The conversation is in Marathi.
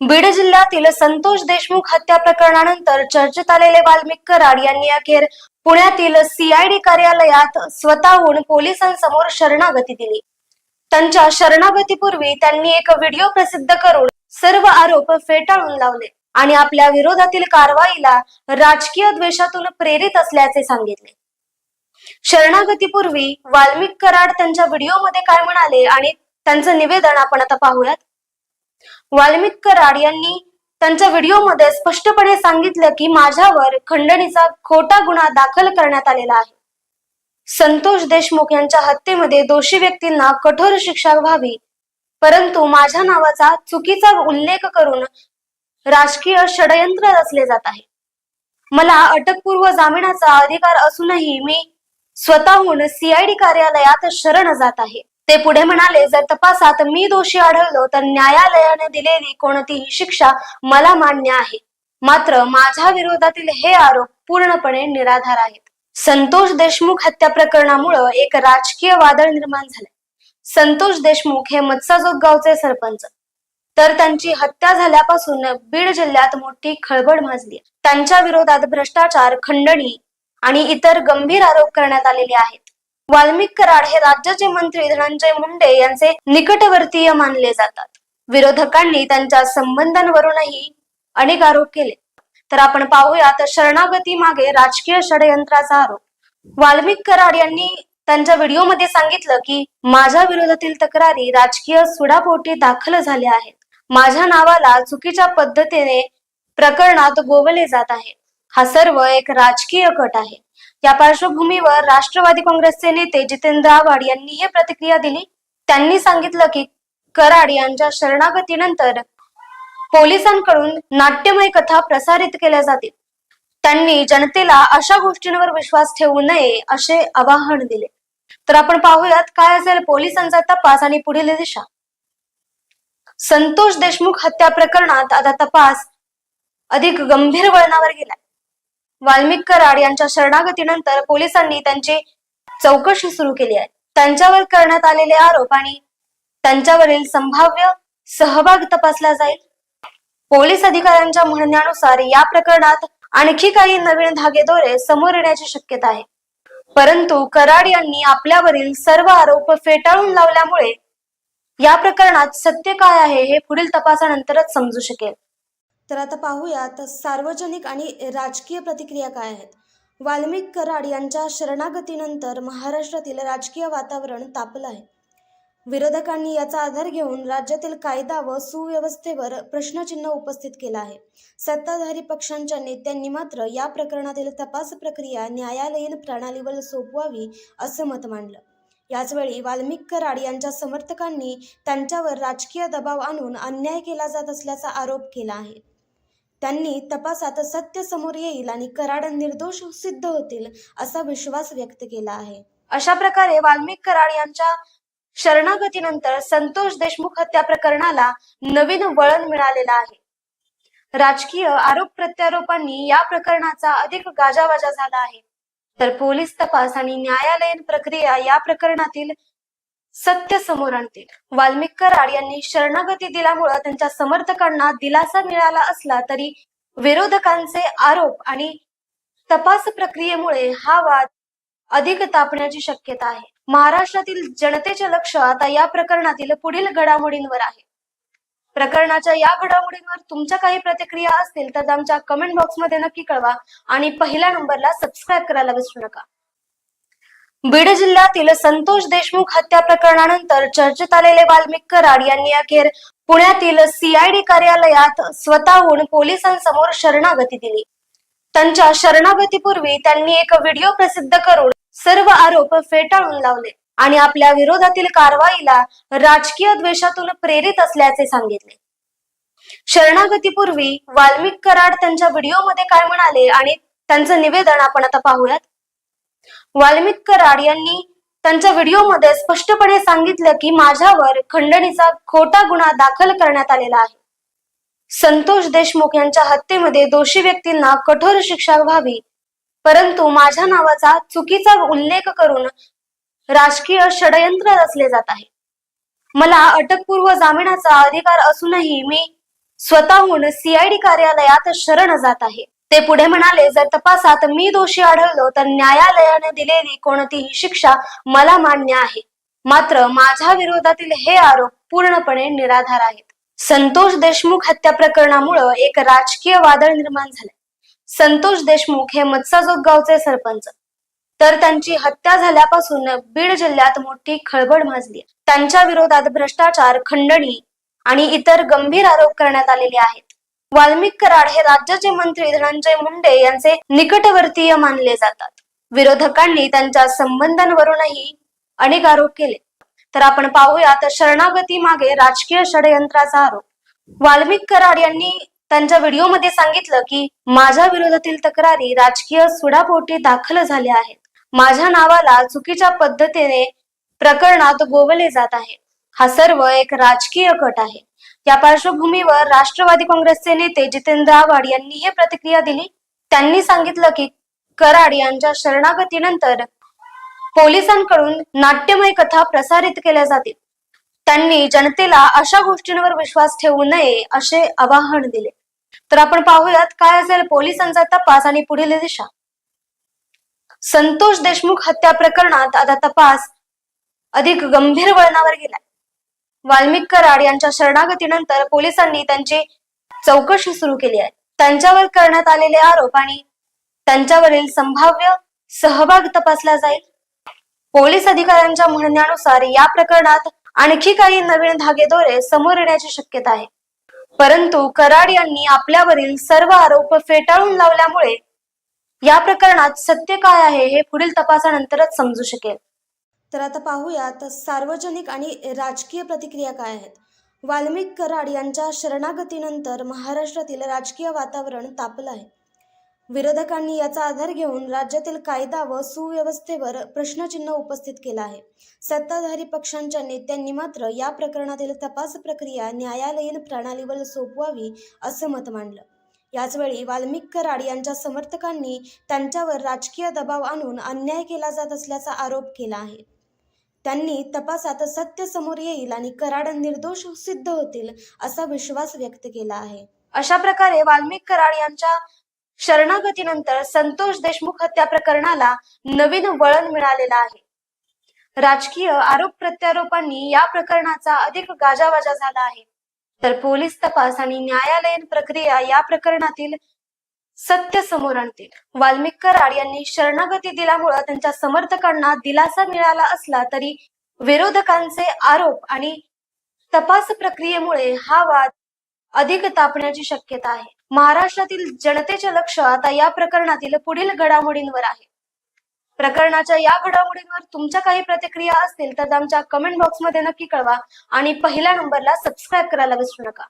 बीड जिल्ह्यातील संतोष देशमुख हत्या प्रकरणानंतर चर्चेत आलेले वाल्मिक कराड यांनी अखेर पुण्यातील सीआयडी कार्यालयात स्वतःहून पोलिसांसमोर शरणागती दिली. त्यांच्या शरणागतीपूर्वी त्यांनी एक व्हिडिओ प्रसिद्ध करून सर्व आरोप फेटाळून लावले आणि आपल्या विरोधातील कारवाईला राजकीय द्वेषातून प्रेरित असल्याचे सांगितले. शरणागतीपूर्वी वाल्मिक कराड त्यांच्या व्हिडिओमध्ये काय म्हणाले आणि त्यांचं निवेदन आपण आता पाहूयात. वाल्मिक कराड यांनी त्यांच्या व्हिडिओमध्ये स्पष्टपणे सांगितलं की माझ्यावर खंडणीचा खोटा गुन्हा दाखल करण्यात आलेला आहे. संतोष देशमुख यांच्या हत्येमध्ये दोषी व्यक्तींना कठोर शिक्षा व्हावी परंतु माझ्या नावाचा चुकीचा उल्लेख करून राजकीय षडयंत्र रचले जात आहे. मला अटकपूर्व जामिनाचा अधिकार असूनही मी स्वतःहून सीआयडी कार्यालयात शरण जात आहे. ते पुढे म्हणाले जर तपासात मी दोषी आढळलो तर न्यायालयाने दिलेली कोणतीही शिक्षा मला मान्य आहे. मात्र माझ्या विरोधातील हे आरोप पूर्णपणे निराधार आहेत. संतोष देशमुख हत्या प्रकरणामुळं एक राजकीय वादळ निर्माण झाले संतोष देशमुख हे मत्साजोग गावचे सरपंच. तर त्यांची हत्या झाल्यापासून बीड जिल्ह्यात मोठी खळबळ माजली त्यांच्या विरोधात भ्रष्टाचार खंडणी आणि इतर गंभीर आरोप करण्यात आलेले आहेत. वाल्मिक कराड हे राज्याचे मंत्री धनंजय मुंडे यांचे निकटवर्तीय मानले जातात. विरोधकांनी त्यांच्या संबंधांवरूनही अनेक आरोप केले. तर आपण पाहूयात शरणागती मागे राजकीय षडयंत्राचा आरोप. वाल्मिक कराड यांनी त्यांच्या व्हिडिओमध्ये सांगितलं की माझ्या विरोधातील तक्रारी राजकीय सुडापोटी दाखल झाल्या आहेत. माझ्या नावाला चुकीच्या पद्धतीने प्रकरणात गोवले जात आहे. हा सर्व एक राजकीय कट आहे. या पार्श्वभूमीवर राष्ट्रवादी काँग्रेसचे नेते जितेंद्र आव्हाड यांनी हे प्रतिक्रिया दिली. त्यांनी सांगितलं की कराड यांच्या शरणागतीनंतर पोलिसांकडून नाट्यमय कथा प्रसारित केल्या जातील. त्यांनी जनतेला अशा गोष्टींवर विश्वास ठेवू नये असे आवाहन दिले. तर आपण पाहूयात काय असेल पोलिसांचा तपास आणि पुढील दिशा. संतोष देशमुख हत्या प्रकरणात आता तपास अधिक गंभीर वळणावर गेलाय. वाल्मिक कराड यांच्या शरणागतीनंतर पोलिसांनी त्यांची चौकशी सुरू केली आहे. त्यांच्यावर करण्यात आलेले आरोप आणि त्यांच्यावरील संभाव्य सहभाग तपासला जाईल. पोलीस अधिकाऱ्यांच्या म्हणण्यानुसार या प्रकरणात आणखी काही नवीन धागेदोरे समोर येण्याची शक्यता आहे. परंतु कराड यांनी आपल्यावरील सर्व आरोप फेटाळून लावल्यामुळे या प्रकरणात सत्य काय आहे हे पुढील तपासानंतरच समजू शकेल. तर आता पाहूयात सार्वजनिक आणि राजकीय प्रतिक्रिया काय आहेत? वाल्मिक कराड यांच्या शरणागतीनंतर महाराष्ट्रातील राजकीय वातावरण तापलं आहे. विरोधकांनी याचा आधार घेऊन राज्यातील कायदा व सुव्यवस्थेवर प्रश्नचिन्ह उपस्थित केलं आहे. सत्ताधारी पक्षांच्या नेत्यांनी मात्र या प्रकरणातील तपास प्रक्रिया न्यायालयीन प्रणालीवर सोपवावी असं मत मांडलं. याचवेळी वाल्मिक कराड यांच्या समर्थकांनी त्यांच्यावर राजकीय दबाव आणून अन्याय केला जात असल्याचा आरोप केला आहे. त्यांनी तपासात सत्य समोर येईल आणि कराड निर्दोष सिद्ध होतील असा विश्वास व्यक्त केला आहे. अशा प्रकारे वाल्मिक कराड यांच्या शरणागतीनंतर संतोष देशमुख हत्या प्रकरणाला नवीन वळण मिळालेलं आहे. राजकीय आरोप प्रत्यारोपांनी या प्रकरणाचा अधिक गाजावाजा झाला आहे. तर पोलीस तपास आणि न्यायालयीन प्रक्रिया या प्रकरणातील सत्य समोर आणतील वाल्मिक कराड यांनी शरणागती दिल्यामुळं त्यांच्या समर्थकांना दिलासा मिळाला असला तरी विरोधकांचे आरोप आणि तपास प्रक्रियेमुळे हा वाद अधिक तापण्याची शक्यता आहे. महाराष्ट्रातील जनतेचे लक्ष आता या प्रकरणातील पुढील घडामोडींवर आहे. प्रकरणाच्या या घडामोडींवर तुमच्या काही प्रतिक्रिया असतील तर आमच्या कमेंट बॉक्समध्ये नक्की कळवा आणि पहिल्या नंबरला सबस्क्राईब करायला विसरू नका. बीड जिल्ह्यातील संतोष देशमुख हत्या प्रकरणानंतर चर्चेत आलेले वाल्मिक कराड यांनी अखेर पुण्यातील सीआयडी कार्यालयात स्वतःहून पोलिसांसमोर शरणागती दिली. त्यांच्या शरणागतीपूर्वी त्यांनी एक व्हिडिओ प्रसिद्ध करून सर्व आरोप फेटाळून लावले आणि आपल्या विरोधातील कारवाईला राजकीय द्वेषातून प्रेरित असल्याचे सांगितले. शरणागतीपूर्वी वाल्मिक कराड त्यांच्या व्हिडिओमध्ये काय म्हणाले आणि त्यांचं निवेदन आपण आता पाहूयात. वाल्मिक कराड यांनी त्यांच्या व्हिडिओमध्ये स्पष्टपणे सांगितलं की माझ्यावर खंडणीचा खोटा गुन्हा दाखल करण्यात आलेला आहे. संतोष देशमुख यांच्या हत्येमध्ये दोषी व्यक्तींना कठोर शिक्षा व्हावी परंतु माझ्या नावाचा चुकीचा उल्लेख करून राजकीय षडयंत्र रचले जात आहे. मला अटकपूर्व जामिनाचा अधिकार असूनही मी स्वतःहून सीआयडी कार्यालयात शरण जात आहे. ते पुढे म्हणाले जर तपासात मी दोषी आढळलो तर न्यायालयाने दिलेली कोणतीही शिक्षा मला मान्य आहे. मात्र माझ्या विरोधातील हे आरोप पूर्णपणे निराधार आहेत. संतोष देशमुख हत्या प्रकरणामुळं एक राजकीय वादळ निर्माण झाले संतोष देशमुख हे मत्साजोग गावचे सरपंच. तर त्यांची हत्या झाल्यापासून बीड जिल्ह्यात मोठी खळबळ माजली त्यांच्या विरोधात भ्रष्टाचार खंडणी आणि इतर गंभीर आरोप करण्यात आलेले आहेत. वाल्मिक कराड हे राज्याचे मंत्री धनंजय मुंडे यांचे निकटवर्तीय मानले जातात. विरोधकांनी त्यांच्या संबंधांवरूनही अनेक आरोप केले. तर आपण पाहूयात शरणागती मागे राजकीय षडयंत्राचा आरोप. वाल्मिक कराड यांनी त्यांच्या व्हिडिओमध्ये सांगितलं की माझ्या विरोधातील तक्रारी राजकीय सुडापोटी दाखल झाल्या आहेत. माझ्या नावाला चुकीच्या पद्धतीने प्रकरणात गोवले जात आहे. हा सर्व एक राजकीय कट आहे. या पार्श्वभूमीवर राष्ट्रवादी काँग्रेसचे नेते जितेंद्र आव्हाड यांनी हे प्रतिक्रिया दिली. त्यांनी सांगितलं की कराड यांच्या शरणागतीनंतर पोलिसांकडून नाट्यमय कथा प्रसारित केल्या जातील. त्यांनी जनतेला अशा गोष्टींवर विश्वास ठेवू नये असे आवाहन दिले. तर आपण पाहूयात काय असेल पोलिसांचा तपास आणि पुढील दिशा. संतोष देशमुख हत्या प्रकरणात आता तपास अधिक गंभीर वळणावर गेलाय. वाल्मिक कराड यांच्या शरणागतीनंतर पोलिसांनी त्यांची चौकशी सुरू केली आहे. त्यांच्यावर करण्यात आलेले आरोप आणि त्यांच्यावरील संभाव्य सहभाग तपासला जाईल. पोलीस अधिकाऱ्यांच्या म्हणण्यानुसार या प्रकरणात आणखी काही नवीन धागेदोरे समोर येण्याची शक्यता आहे. परंतु कराड यांनी आपल्यावरील सर्व आरोप फेटाळून लावल्यामुळे या प्रकरणात सत्य काय आहे हे पुढील तपासानंतरच समजू शकेल. तर आता पाहूयात सार्वजनिक आणि राजकीय प्रतिक्रिया काय आहेत? वाल्मिक कराड यांच्या शरणागतीनंतर महाराष्ट्रातील राजकीय वातावरण तापलं आहे. विरोधकांनी याचा आधार घेऊन राज्यातील कायदा व सुव्यवस्थेवर प्रश्नचिन्ह उपस्थित केलं आहे. सत्ताधारी पक्षांच्या नेत्यांनी मात्र या प्रकरणातील तपास प्रक्रिया न्यायालयीन प्रणालीवर सोपवावी असं मत मांडलं. याचवेळी वाल्मिक कराड यांच्या समर्थकांनी त्यांच्यावर राजकीय दबाव आणून अन्याय केला जात असल्याचा आरोप केला आहे. त्यांनी तपासात सत्य समोर येईल आणि कराड निर्दोष सिद्ध होतील असा विश्वास व्यक्त केला आहे. अशा प्रकारे वाल्मिक कराड यांच्या शरणागतीनंतर संतोष देशमुख हत्या प्रकरणाला नवीन वळण मिळालेलं आहे. राजकीय आरोप प्रत्यारोपांनी या प्रकरणाचा अधिक गाजावाजा झाला आहे. तर पोलीस तपास आणि न्यायालयीन प्रक्रिया या प्रकरणातील सत्य समोर आणतील. वाल्मिक कराड यांनी शरणागती दिल्यामुळं त्यांच्या समर्थकांना दिलासा मिळाला असला तरी विरोधकांचे आरोप आणि तपास प्रक्रियेमुळे हा वाद अधिक तापण्याची शक्यता आहे. महाराष्ट्रातील जनतेचे लक्ष आता या प्रकरणातील पुढील घडामोडींवर आहे. प्रकरणाच्या या घडामोडींवर तुमच्या काही प्रतिक्रिया असतील तर आमच्या कमेंट बॉक्समध्ये नक्की कळवा आणि पहिल्या नंबरला सबस्क्राईब करायला विसरू नका.